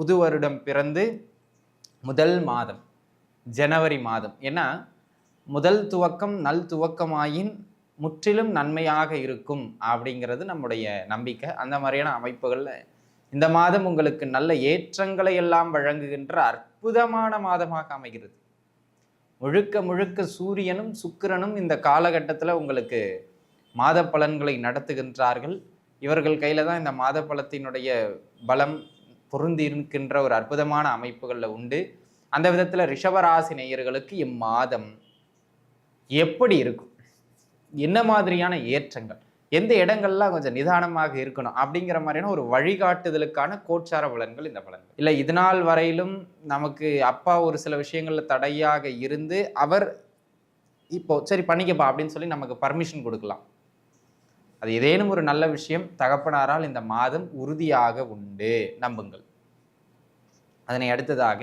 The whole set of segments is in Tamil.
புது வருடம் பிறந்து முதல் மாதம் ஜனவரி மாதம். ஏன்னா முதல் துவக்கம் நல் துவக்கமாயின் முற்றிலும் நன்மையாக இருக்கும் அப்படிங்கிறது நம்முடைய நம்பிக்கை. அந்த மாதிரியான அமைப்புகளில் இந்த மாதம் உங்களுக்கு நல்ல ஏற்றங்களை எல்லாம் வழங்குகின்ற அற்புதமான மாதமாக அமைகிறது. முழுக்க முழுக்க சூரியனும் சுக்கிரனும் இந்த காலகட்டத்தில் உங்களுக்கு மாத பலன்களை நடத்துகின்றார்கள். இவர்கள் கையில் தான் இந்த மாத பலத்தினுடைய பலம் பொருந்தி இருக்கின்ற ஒரு அற்புதமான அமைப்புகளில் உண்டு. அந்த விதத்தில் ரிஷபராசி நேயர்களுக்கு இம்மாதம் எப்படி இருக்கும்? என்ன மாதிரியான ஏற்றங்கள்? எந்த இடங்கள்லாம் கொஞ்சம் நிதானமாக இருக்கணும்? அப்படிங்கிற மாதிரியான ஒரு வழிகாட்டுதலுக்கான கோச்சார பலன்கள் இந்த பலன்கள். இல்லை இது நாள் வரையிலும் நமக்கு அப்பா ஒரு சில விஷயங்களில் தடையாக இருந்து அவர் இப்போ சரி பண்ணிக்கப்பா அப்படின்னு சொல்லி நமக்கு பர்மிஷன் கொடுக்கலாம். அது ஏதேனும் ஒரு நல்ல விஷயம் தகப்பனாரால் இந்த மாதம் உறுதியாக உண்டு. நம்புங்கள். அதனை அடுத்ததாக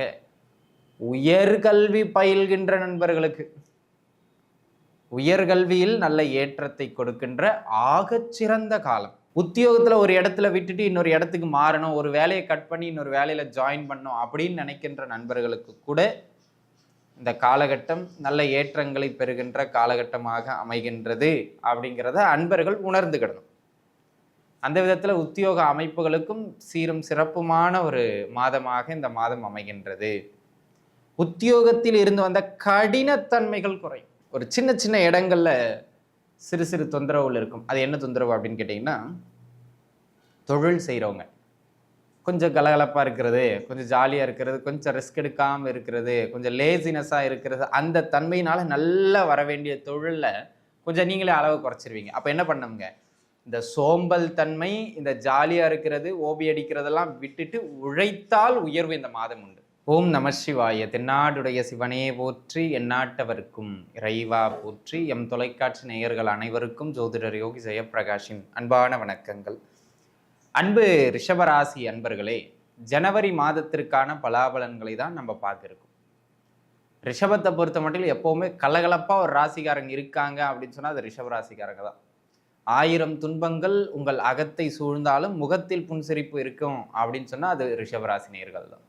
உயர்கல்வி பயில்கின்ற நண்பர்களுக்கு உயர்கல்வியில் நல்ல ஏற்றத்தை கொடுக்கின்ற ஆகச்சிறந்த காலம். உத்தியோகத்துல ஒரு இடத்துல விட்டுட்டு இன்னொரு இடத்துக்கு மாறணும் ஒரு வேலையை கட் பண்ணி இன்னொரு வேலையில ஜாயின் பண்ணணும் அப்படின்னு நினைக்கின்ற நண்பர்களுக்கு கூட இந்த காலகட்டம் நல்ல ஏற்றங்களை பெறுகின்ற காலகட்டமாக அமைகின்றது அப்படிங்கிறத அன்பர்கள் உணர்ந்துக்கிடணும் அந்த விதத்தில் உத்தியோக அமைப்புகளுக்கும் சீரும் சிறப்புமான ஒரு மாதமாக இந்த மாதம் அமைகின்றது. உத்தியோகத்தில் இருந்து வந்த கடினத்தன்மைகள் குறையும். ஒரு சின்ன சின்ன இடங்களில் சிறு சிறு தொந்தரவுகள் இருக்கும். அது என்ன தொந்தரவு அப்படின்னு கேட்டிங்கன்னா தொழில் செய்கிறவங்க கொஞ்சம் கலகலப்பாக இருக்கிறது கொஞ்சம் ஜாலியாக இருக்கிறது கொஞ்சம் ரிஸ்க் எடுக்காமல் இருக்கிறது கொஞ்சம் லேசினஸாக இருக்கிறது அந்த தன்மையினால் நல்லா வர வேண்டிய தொழிலில் கொஞ்சம் நீங்களே அளவு குறைச்சிருவீங்க. அப்போ என்ன பண்ணுங்க? இந்த சோம்பல் தன்மை இந்த ஜாலியாக இருக்கிறது ஓபி அடிக்கிறதெல்லாம் விட்டுட்டு உழைத்தால் உயர்வு இந்த மாதம் உண்டு. ஓம் நம சிவாய. தென்னாடுடைய சிவனே போற்றி எந்நாட்டவருக்கும் இறைவா போற்றி. எம் தொலைக்காட்சி நேயர்கள் அனைவருக்கும் ஜோதிடர் யோகி ஜெயப்பிரகாஷின் அன்பான வணக்கங்கள். அன்பு ரிஷபராசி அன்பர்களே ஜனவரி மாதத்திற்கான பலாபலன்களை தான் நம்ம பார்த்துருக்கோம். ரிஷபத்தை பொறுத்த மட்டும் எப்போவுமே கலகலப்பாக ஒரு ராசிக்காரங்க இருக்காங்க அப்படின்னு சொன்னால் அது ரிஷபராசிக்காரங்க தான். ஆயிரம் துன்பங்கள் உங்கள் அகத்தை சூழ்ந்தாலும் முகத்தில் புன்சிரிப்பு இருக்கும் அப்படின்னு சொன்னால் அது ரிஷபராசி நேர்கள் தான்.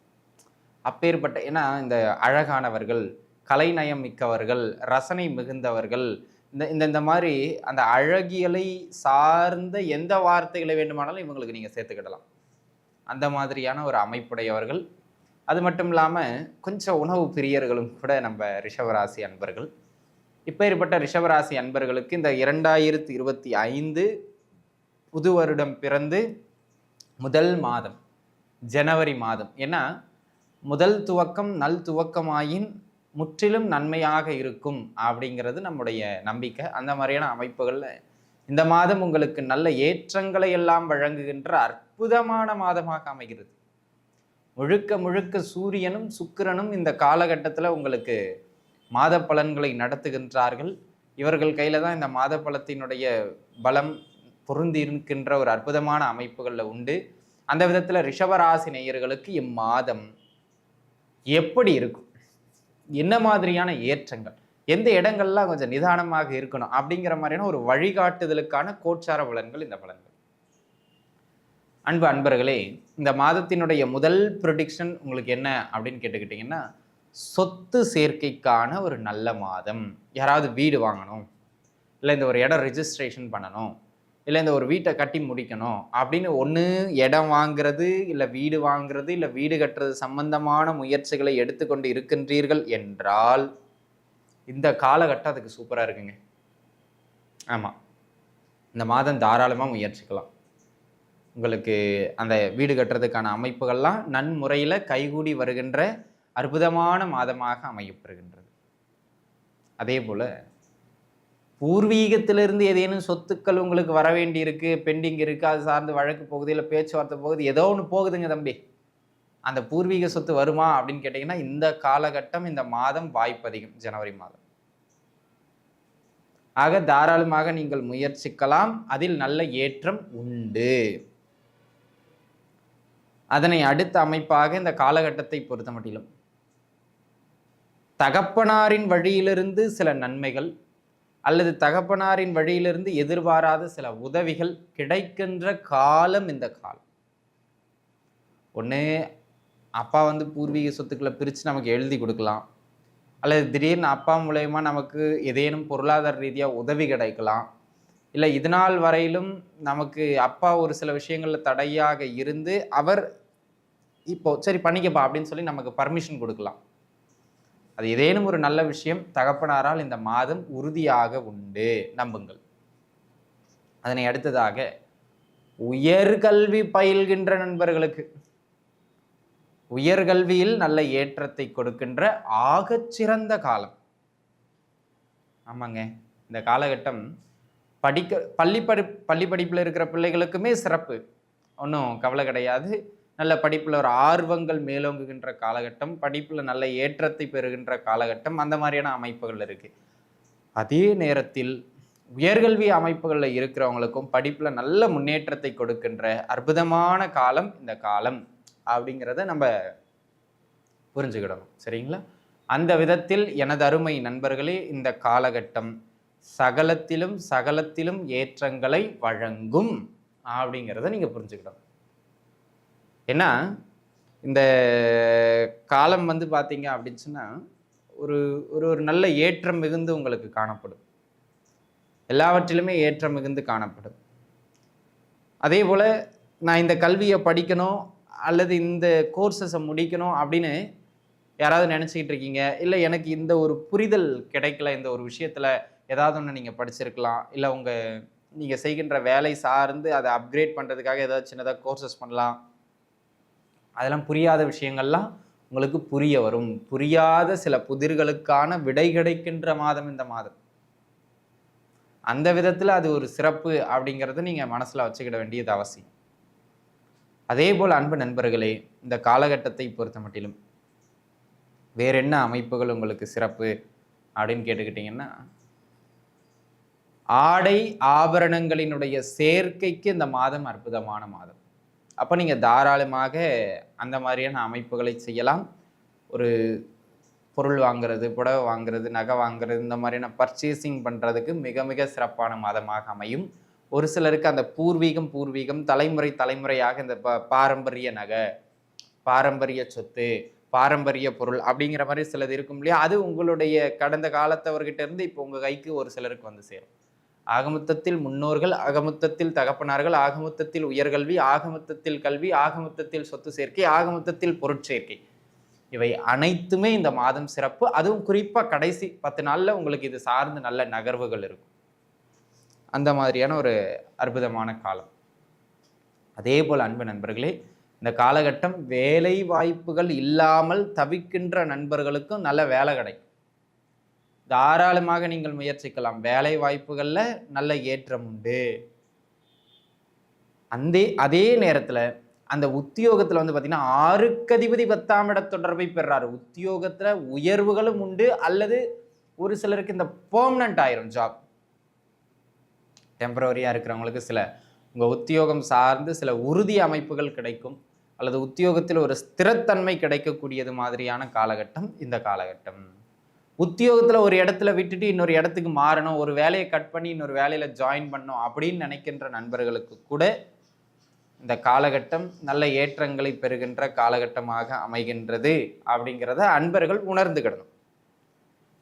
அப்பேற்பட்ட ஏன்னா இந்த அழகானவர்கள் கலைநயம் மிக்கவர்கள் ரசனை மிகுந்தவர்கள் இந்த இந்த இந்த மாதிரி அந்த அழகியலை சார்ந்த எந்த வார்த்தைகளை வேண்டுமானாலும் இவங்களுக்கு நீங்கள் சேர்த்துக்கிடலாம். அந்த மாதிரியான ஒரு அமைப்புடையவர்கள். அது மட்டும் இல்லாமல் கொஞ்சம் உணவு பிரியர்களும் கூட நம்ம ரிஷவராசி அன்பர்கள். இப்பேற்பட்ட ரிஷவராசி அன்பர்களுக்கு இந்த இரண்டாயிரத்தி இருபத்தி ஐந்து புது வருடம் பிறந்து முதல் மாதம் ஜனவரி மாதம். ஏன்னா முதல் துவக்கம் நல் துவக்கமாயின் முற்றிலும் நன்மையாக இருக்கும் அப்படிங்கிறது நம்முடைய நம்பிக்கை. அந்த மாதிரியான அமைப்புகளில் இந்த மாதம் உங்களுக்கு நல்ல ஏற்றங்களை எல்லாம் வழங்குகின்ற அற்புதமான மாதமாக அமைகிறது. முழுக்க முழுக்க சூரியனும் சுக்கிரனும் இந்த காலகட்டத்தில் உங்களுக்கு மாத பலன்களை நடத்துகின்றார்கள். இவர்கள் கையில் தான் இந்த மாத பலத்தினுடைய பலம் பொருந்தி இருக்கின்ற ஒரு அற்புதமான அமைப்புகளில் உண்டு. அந்த விதத்தில் ரிஷபராசி நேயர்களுக்கு இம்மாதம் எப்படி இருக்கும்? என்ன மாதிரியான ஏற்றங்கள்? எந்த இடங்கள்லாம் கொஞ்சம் நிதானமாக இருக்கணும்? அப்படிங்கிற மாதிரியான ஒரு வழிகாட்டுதலுக்கான கோச்சார பலன்கள் இந்த பலன்கள். அன்பு அன்பர்களே இந்த மாதத்தினுடைய முதல் ப்ரொடிக்ஷன் உங்களுக்கு என்ன அப்படின்னு கேட்டுக்கிட்டிங்கன்னா சொத்து சேர்க்கைக்கான ஒரு நல்ல மாதம். யாராவது வீடு வாங்கணும் இல்லை இந்த ஒரு இடம் ரிஜிஸ்ட்ரேஷன் பண்ணணும் இல்லை இந்த ஒரு வீட்டை கட்டி முடிக்கணும் அப்படின்னு ஒன்று இடம் வாங்குறது இல்லை வீடு வாங்குறது இல்லை வீடு கட்டுறது சம்பந்தமான முயற்சிகளை எடுத்துக்கொண்டு இருக்கின்றீர்கள் என்றால் இந்த காலகட்டம் அதுக்கு சூப்பராக இருக்குங்க. ஆமாம் இந்த மாதம் தாராளமாக முயற்சிக்கலாம். உங்களுக்கு அந்த வீடு கட்டுறதுக்கான அமைப்புகள்லாம் நன்முறையில் கைகூடி வருகின்ற அற்புதமான மாதமாக அமையப்பெறுகின்றது அதே போல் பூர்வீகத்திலிருந்து ஏதேனும் சொத்துக்கள் உங்களுக்கு வர வேண்டி இருக்கு பெண்டிங் இருக்கு அது சார்ந்து வழக்கு போகுது இல்லை பேச்சுவார்த்தை போகுது ஏதோ ஒன்று போகுதுங்க தம்பி. அந்த பூர்வீக சொத்து வருமா அப்படின்னு கேட்டிங்கன்னா இந்த காலகட்டம் இந்த மாதம் வாய்ப்பு அதிகம் ஜனவரி மாதம். ஆக தாராளமாக நீங்கள் முயற்சிக்கலாம் அதில் நல்ல ஏற்றம் உண்டு. அதனை அடுத்த அமைப்பாக இந்த காலகட்டத்தை பொறுத்த மட்டிலும் தகப்பனாரின் வழியிலிருந்து சில நன்மைகள் அல்லது தகப்பனாரின் வழியிலிருந்து எதிர்பாராத சில உதவிகள் கிடைக்கின்ற காலம் இந்த காலம். ஒன்று அப்பா வந்து பூர்வீக சொத்துக்களை பிரித்து நமக்கு எழுதி கொடுக்கலாம். அல்லது திடீர்னு அப்பா மூலயமா நமக்கு ஏதேனும் பொருளாதார ரீதியாக உதவி கிடைக்கலாம். இல்லை இதனால் வரையிலும் நமக்கு அப்பா ஒரு சில விஷயங்களில் தடையாக இருந்து அவர் இப்போ சரி பண்ணிக்கப்பா அப்படின்னு சொல்லி நமக்கு பர்மிஷன் கொடுக்கலாம். அது ஏதேனும் ஒரு நல்ல விஷயம் தகப்பனாரால் இந்த மாதம் உறுதியாக உண்டு. நம்புங்கள். அதனை அடுத்ததாக உயர்கல்வி பயில்கின்ற நண்பர்களுக்கு உயர்கல்வியில் நல்ல ஏற்றத்தை கொடுக்கின்ற ஆகச்சிறந்த காலம். ஆமாங்க. இந்த காலகட்டம் படிக்க பள்ளி படி பள்ளி படிப்பில் இருக்கிற பிள்ளைகளுக்குமே சிறப்பு. ஒன்றும் கவலை கிடையாது. நல்ல படிப்பில் ஒரு ஆர்வங்கள் மேலோங்குகின்ற காலகட்டம் படிப்பில் நல்ல ஏற்றத்தை பெறுகின்ற காலகட்டம் அந்த மாதிரியான அமைப்புகள் இருக்குது அதே நேரத்தில் உயர்கல்வி அமைப்புகளில் இருக்கிறவங்களுக்கும் படிப்பில் நல்ல முன்னேற்றத்தை கொடுக்கின்ற அற்புதமான காலம் இந்த காலம் அப்படிங்கிறத நம்ம புரிஞ்சுக்கிடணும். சரிங்களா? அந்த விதத்தில் எனது அருமை நண்பர்களே இந்த காலகட்டம் சகலத்திலும் சகலத்திலும் ஏற்றங்களை வழங்கும் அப்படிங்கிறத நீங்கள் புரிஞ்சுக்கிடணும். ஏன்னா இந்த காலம் வந்து பார்த்தீங்க அப்படின்னு சொன்னால் ஒரு ஒரு ஒரு நல்ல ஏற்றம் மிகுந்து உங்களுக்கு காணப்படும். எல்லாவற்றிலுமே ஏற்றம் மிகுந்து காணப்படும். அதே போல் நான் இந்த கல்வியை படிக்கணும் அல்லது இந்த கோர்சஸை முடிக்கணும் அப்படின்னு யாராவது நினச்சிக்கிட்டு இருக்கீங்க? இல்லை எனக்கு இந்த ஒரு புரிதல் கிடைக்கல இந்த ஒரு விஷயத்தில் ஏதாவது ஒன்று நீங்கள் படிச்சிருக்கலாம் இல்லை உங்கள் நீங்கள் செய்கின்ற வேலை சார்ந்து அதை அப்கிரேட் பண்ணுறதுக்காக ஏதாவது சின்னதாக கோர்சஸ் பண்ணலாம் அதெல்லாம் புரியாத விஷயங்கள்லாம் உங்களுக்கு புரிய வரும். புரியாத சில புதிர்களுக்கான விடை கிடைக்கின்ற மாதம் இந்த மாதம். அந்த விதத்தில் அது ஒரு சிறப்பு அப்படிங்கிறத நீங்கள் மனசில் வச்சுக்கிட வேண்டியது அவசியம். அதே போல் அன்பு நண்பர்களே இந்த காலகட்டத்தை பொறுத்த மட்டிலும் வேற என்ன அமைப்புகள் உங்களுக்கு சிறப்பு அப்படின்னு கேட்டுக்கிட்டிங்கன்னா ஆடை ஆபரணங்களினுடைய சேர்க்கைக்கு இந்த மாதம் அற்புதமான மாதம். அப்போ நீங்கள் தாராளமாக அந்த மாதிரியான அமைப்புகளை செய்யலாம். ஒரு பொருள் வாங்குறது புடவை வாங்குறது நகை வாங்குறது இந்த மாதிரியான பர்ச்சேசிங் பண்ணுறதுக்கு மிக மிக சிறப்பான மாதமாக அமையும். ஒரு சிலருக்கு அந்த பூர்வீகம் பூர்வீகம் தலைமுறை தலைமுறையாக இந்த ப பாரம்பரிய நகை பாரம்பரிய சொத்து பாரம்பரிய பொருள் அப்படிங்கிற மாதிரி சிலது இருக்கும் இல்லையா? அது உங்களுடைய கடந்த காலத்தவர்கிட்ட இருந்து இப்போ உங்கள் கைக்கு ஒரு சிலருக்கு வந்து சேரும். ஆகமொத்தத்தில் முன்னோர்கள் ஆகமொத்தத்தில் தகப்பனார்கள் ஆகமொத்தத்தில் உயர்கல்வி ஆகமொத்தத்தில் கல்வி ஆகமொத்தத்தில் சொத்து சேர்க்கை ஆகமொத்தத்தில் பொருட்சேர்க்கை இவை அனைத்துமே இந்த மாதம் சிறப்பு. அதுவும் குறிப்பாக கடைசி பத்து நாளில் உங்களுக்கு இது சார்ந்து நல்ல நகர்வுகள் இருக்கும். அந்த மாதிரியான ஒரு அற்புதமான காலம். அதே போல் அன்பு நண்பர்களே இந்த காலகட்டம் வேலை வாய்ப்புகள் இல்லாமல் தவிக்கின்ற நண்பர்களுக்கும் நல்ல வேலை கிடைக்கும். தாராளமாக நீங்கள் முயற்சிக்கலாம். வேலை வாய்ப்புகளில் நல்ல ஏற்றம் உண்டு. அந்த அதே நேரத்தில் அந்த உத்தியோகத்தில் வந்து பார்த்தீங்கன்னா ஆறுக்கதிபதி பத்தாம் இட தொடர்பை பெறாரு. உத்தியோகத்தில் உயர்வுகளும் உண்டு அல்லது ஒரு சிலருக்கு இந்த பெர்மனண்ட் ஆயிரும் ஜாப் டெம்பரவரியாக இருக்கிறவங்களுக்கு சில உங்கள் உத்தியோகம் சார்ந்து சில உறுதி அமைப்புகள் கிடைக்கும் அல்லது உத்தியோகத்தில் ஒரு ஸ்திரத்தன்மை கிடைக்கக்கூடியது மாதிரியான காலகட்டம் இந்த காலகட்டம். உத்தியோகத்தில் ஒரு இடத்துல விட்டுட்டு இன்னொரு இடத்துக்கு மாறணும் ஒரு வேலையை கட் பண்ணி இன்னொரு வேலையில் ஜாயின் பண்ணணும் அப்படின்னு நினைக்கின்ற நண்பர்களுக்கு கூட இந்த காலகட்டம் நல்ல ஏற்றங்களை பெறுகின்ற காலகட்டமாக அமைகின்றது அப்படிங்கிறத அன்பர்கள் உணர்ந்துக்கிடணும்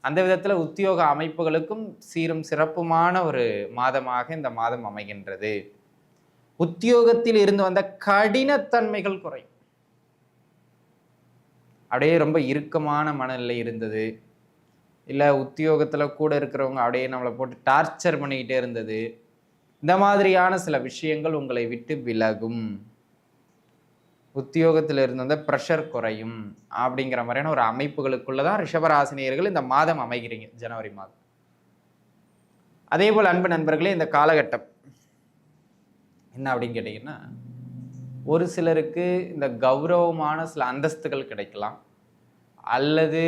அந்த விதத்தில் உத்தியோக அமைப்புகளுக்கும் சீரும் சிறப்புமான ஒரு மாதமாக இந்த மாதம் அமைகின்றது. உத்தியோகத்தில் இருந்து வந்த கடினத்தன்மைகள் குறையும். அப்படியே ரொம்ப இறுக்கமான மனநிலை இருந்தது. இல்லை உத்தியோகத்தில் கூட இருக்கிறவங்க அப்படியே நம்மளை போட்டு டார்ச்சர் பண்ணிக்கிட்டே இருந்தது. இந்த மாதிரியான சில விஷயங்கள் உங்களை விட்டு விலகும். உத்தியோகத்தில் இருந்த ப்ரெஷர் குறையும் அப்படிங்கிற மாதிரியான ஒரு அமைப்புகளுக்குள்ள தான் ரிஷபராசினியர்கள் இந்த மாதம் அமைகிறீங்க ஜனவரி மாதம். அதே போல் அன்பு நண்பர்களே இந்த காலகட்டம் என்ன அப்படின்னு கேட்டிங்கன்னா ஒரு சிலருக்கு இந்த கௌரவமான சில அந்தஸ்துகள் கிடைக்கலாம். அல்லது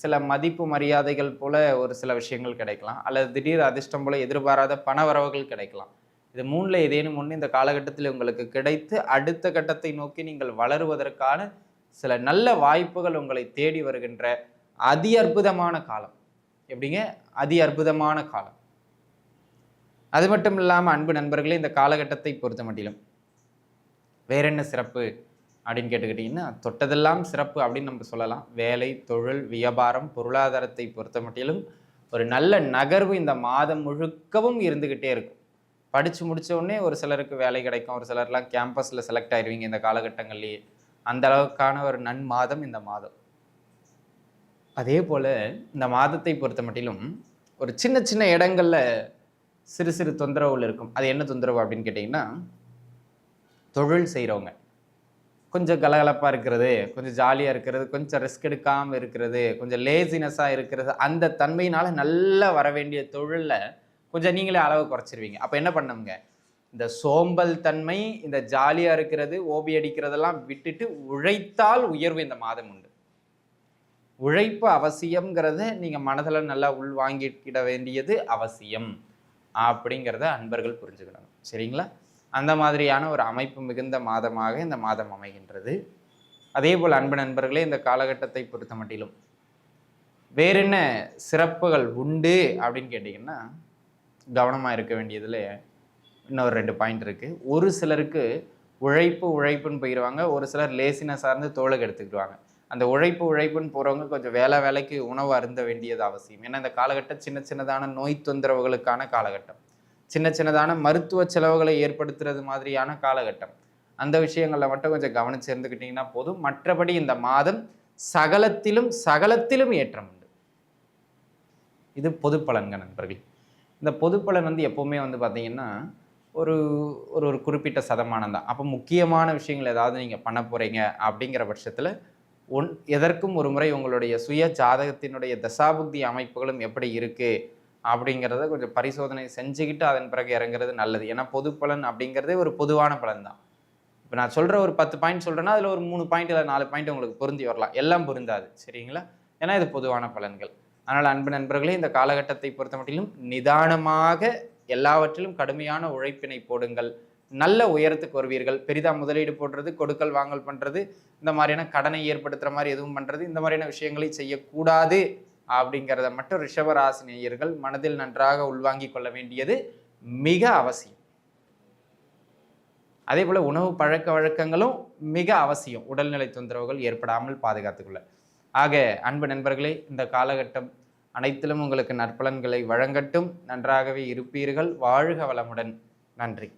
சில மதிப்பு மரியாதைகள் போல ஒரு சில விஷயங்கள் கிடைக்கலாம். அல்லது திடீர் அதிர்ஷ்டம் போல எதிர்பாராத பணவரவுகள் கிடைக்கலாம். இது மூணில் ஏதேனும் ஒன்று இந்த காலகட்டத்தில் உங்களுக்கு கிடைத்து அடுத்த கட்டத்தை நோக்கி நீங்கள் வளருவதற்கான சில நல்ல வாய்ப்புகள் உங்களை தேடி வருகின்ற அதி அற்புதமான காலம். எப்படிங்க? அதி அற்புதமான காலம். அது மட்டும் இல்லாமல் அன்பு நண்பர்களே இந்த காலகட்டத்தை பொறுத்த மட்டிலும் வேற என்ன சிறப்பு? அப்படின்னு கேட்டுக்கிட்டிங்கன்னா தொட்டதெல்லாம் சிறப்பு அப்படின்னு நம்ம சொல்லலாம். வேலை தொழில் வியாபாரம் பொருளாதாரத்தை பொறுத்த மட்டிலும் ஒரு நல்ல நகர்வு இந்த மாதம் முழுக்கவும் இருந்துக்கிட்டே இருக்கும். படித்து முடிச்ச ஒரு சிலருக்கு வேலை கிடைக்கும். ஒரு சிலர்லாம் கேம்பஸில் செலக்ட் ஆயிடுவீங்க இந்த காலகட்டங்கள்லேயே. அந்த அளவுக்கான ஒரு நன் மாதம் இந்த மாதம். அதே போல் இந்த மாதத்தை பொறுத்த மட்டிலும் ஒரு சின்ன சின்ன இடங்களில் சிறு சிறு தொந்தரவுகள் இருக்கும். அது என்ன தொந்தரவு அப்படின்னு கேட்டிங்கன்னா தொழில் செய்கிறவங்க கொஞ்சம் கலகலப்பாக இருக்கிறது கொஞ்சம் ஜாலியாக இருக்கிறது கொஞ்சம் ரிஸ்க் எடுக்காமல் இருக்கிறது கொஞ்சம் லேசினஸ்ஸாக இருக்கிறது அந்த தன்மையினால் நல்லா வர வேண்டிய தொழிலில் கொஞ்சம் நீங்களே அளவு குறைச்சிருவீங்க. அப்போ என்ன பண்ணுங்க? இந்த சோம்பல் தன்மை இந்த ஜாலியாக இருக்கிறது ஓபி அடிக்கிறதெல்லாம் விட்டுட்டு உழைத்தால் உயர்வு இந்த மாதம் உண்டு. உழைப்பு அவசியம்ங்கிறத நீங்கள் மனதில் நல்லா உள்வாங்கிக்கிட வேண்டியது அவசியம். அப்படிங்கிறத அன்பர்கள் புரிஞ்சுக்கணும். சரிங்களா? அந்த மாதிரியான ஒரு அமைப்பு மிகுந்த மாதமாக இந்த மாதம் அமைகின்றது. அதே போல் அன்பு நண்பர்களே இந்த காலகட்டத்தை பொறுத்த மட்டிலும் வேற என்ன சிறப்புகள் உண்டு அப்படின்னு கேட்டிங்கன்னா கவனமாக இருக்க வேண்டியதில் இன்னொரு ரெண்டு பாயிண்ட் இருக்குது ஒரு சிலருக்கு உழைப்பு உழைப்புன்னு போயிடுவாங்க ஒரு சிலர் லேசினஸ் சார்ந்து தோளுக்கு எடுத்துக்கிடுவாங்க. அந்த உழைப்பு உழைப்புன்னு போகிறவங்க கொஞ்சம் வேலை வேலைக்கு உணவு அருந்த வேண்டியது அவசியம். ஏன்னா இந்த காலகட்டம் சின்ன சின்னதான நோய் தொந்தரவுகளுக்கான காலகட்டம். சின்ன சின்னதான மருத்துவ செலவுகளை ஏற்படுத்துறது மாதிரியான காலகட்டம். அந்த விஷயங்களில் மட்டும் கொஞ்சம் கவனிச்சு இருந்துக்கிட்டிங்கன்னா போதும். மற்றபடி இந்த மாதம் சகலத்திலும் சகலத்திலும் ஏற்றம் உண்டு. இது பொது பலன்கள் நண்பர்கள். இந்த பொது பலன் வந்து எப்போவுமே வந்து பார்த்தீங்கன்னா ஒரு ஒரு ஒரு குறிப்பிட்ட சதமானம் தான். அப்போ முக்கியமான விஷயங்கள் ஏதாவது நீங்கள் பண்ண போகிறீங்க அப்படிங்கிற பட்சத்தில் ஒன் எதற்கும் ஒரு முறை உங்களுடைய சுய ஜாதகத்தினுடைய தசாபுக்தி அமைப்புகளும் எப்படி இருக்குது அப்படிங்கிறத கொஞ்சம் பரிசோதனை செஞ்சுக்கிட்டு அதன் பிறகு இறங்குறது நல்லது. ஏன்னா பொது பலன் அப்படிங்கிறதே ஒரு பொதுவான பலன் தான் இப்போ நான் சொல்கிற ஒரு பத்து பாயிண்ட் சொல்கிறேன்னா அதில் ஒரு மூணு பாயிண்ட் இல்லை நாலு பாயிண்ட் உங்களுக்கு பொருந்தி வரலாம். எல்லாம் பொருந்தாது சரிங்களா? ஏன்னா இது பொதுவான பலன்கள். அதனால் அன்பு நண்பர்களே இந்த காலகட்டத்தை பொறுத்த மட்டிலும் நிதானமாக எல்லாவற்றிலும் கடுமையான உழைப்பினை போடுங்கள். நல்ல உயரத்துக்கு வருவீர்கள். பெரிதாக முதலீடு போடுறது கொடுக்கல் வாங்கல் பண்ணுறது இந்த மாதிரியான கடனை ஏற்படுத்துகிற மாதிரி எதுவும் பண்ணுறது இந்த மாதிரியான விஷயங்களை செய்யக்கூடாது. அப்படிங்கிறத மட்டும் ரிஷபராசி நேயர்கள் மனதில் நன்றாக உள்வாங்கிக் கொள்ள வேண்டியது மிக அவசியம். அதே போல் உணவு பழக்க வழக்கங்களும் மிக அவசியம். உடல்நிலை தொந்தரவுகள் ஏற்படாமல் பாதுகாத்துக்கொள்ள. ஆக அன்பு நண்பர்களே இந்த காலகட்டம் அனைத்திலும் உங்களுக்கு நற்பலன்களை வழங்கட்டும். நன்றாகவே இருப்பீர்கள். வாழ்க வளமுடன். நன்றி.